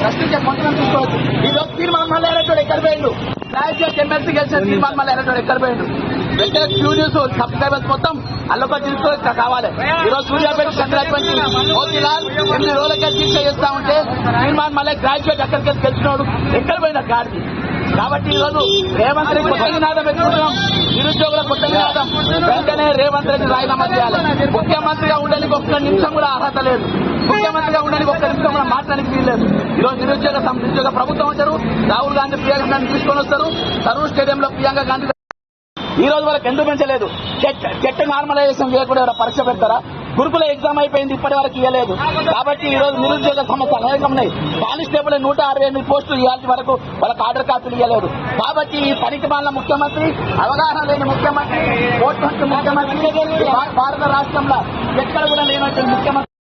ప్రశ్నించే కొంతమంది చూసుకోవచ్చు ఈరోజు రోజు తీర్మానం మళ్ళీ ఎలక్టోడు ఎక్కడ పోయిండు గ్రాడ్యుయేట్ ఎమ్మెల్సీ గెలిచిన తీర్మానం మళ్ళీ ఎలక్టోడు ఎక్కడ పోయిండు వెంటనే క్యూ న్యూస్ సబ్స్క్రైబర్స్ మొత్తం అల్లొక తీసుకో కావాలి ఈరోజు సూర్యాపేట సంక్రాంతి మోతీలాల్ ఎన్ని రోజులకే దీక్ష చేస్తా ఉంటే తీర్మానం మళ్ళీ గ్రాడ్యుయేట్ ఎక్కడికి వెళ్ళి గెలిచినోడు ఎక్కడ పోయిన గాడికి కాబట్టి ఈ రేవంత్ రెడ్డి కొత్త నినాదం పెట్టుకుంటున్నాం నిరుద్యోగుల కొత్త నినాదం వెంటనే రేవంత్ రెడ్డి రాజీనామా చేయాలి. ముఖ్యమంత్రిగా ఉండడానికి ఒక్క నిమిషం కూడా అర్హత లేదు. ముఖ్యమంత్రిగా ఉండడానికి ఒక్క నిమిషం కూడా మాట్లాడడానికి వీల్లేదు ఈ రోజు నిరుద్యోగ నిరుద్యోగ ప్రభుత్వం వచ్చారు. రాహుల్ గాంధీ ప్రియాంక గాంధీ తీసుకొని వస్తారు. తరుణ్ స్టేడియంలో ప్రియాంక గాంధీ ఈ రోజు వాళ్ళకి ఎందుకు పెంచలేదు? చెట్టు నార్మలైజేషన్ చేయకుండా ఎవరైనా పరీక్ష పెడతారా? గురుకుల ఎగ్జామ్ అయిపోయింది ఇప్పటి వరకు ఇవ్వలేదు. కాబట్టి ఈ రోజు నిరుద్యోగ సమస్య అనేకం ఉన్నాయి. కానిస్టేబుల్ నూట అరవై ఎనిమిది పోస్టులు ఇవ్వాల్సి వరకు వాళ్ళకి ఆర్డర్ కాపీలు ఇవ్వలేదు. కాబట్టి ఈ పనికి మాలిన ముఖ్యమంత్రి అవగాహన లేని ముఖ్యమంత్రి ఓటు ముఖ్యమంత్రి భారత రాష్ట్రంలో ఎక్కడ కూడా లేనటువంటి ముఖ్యమంత్రి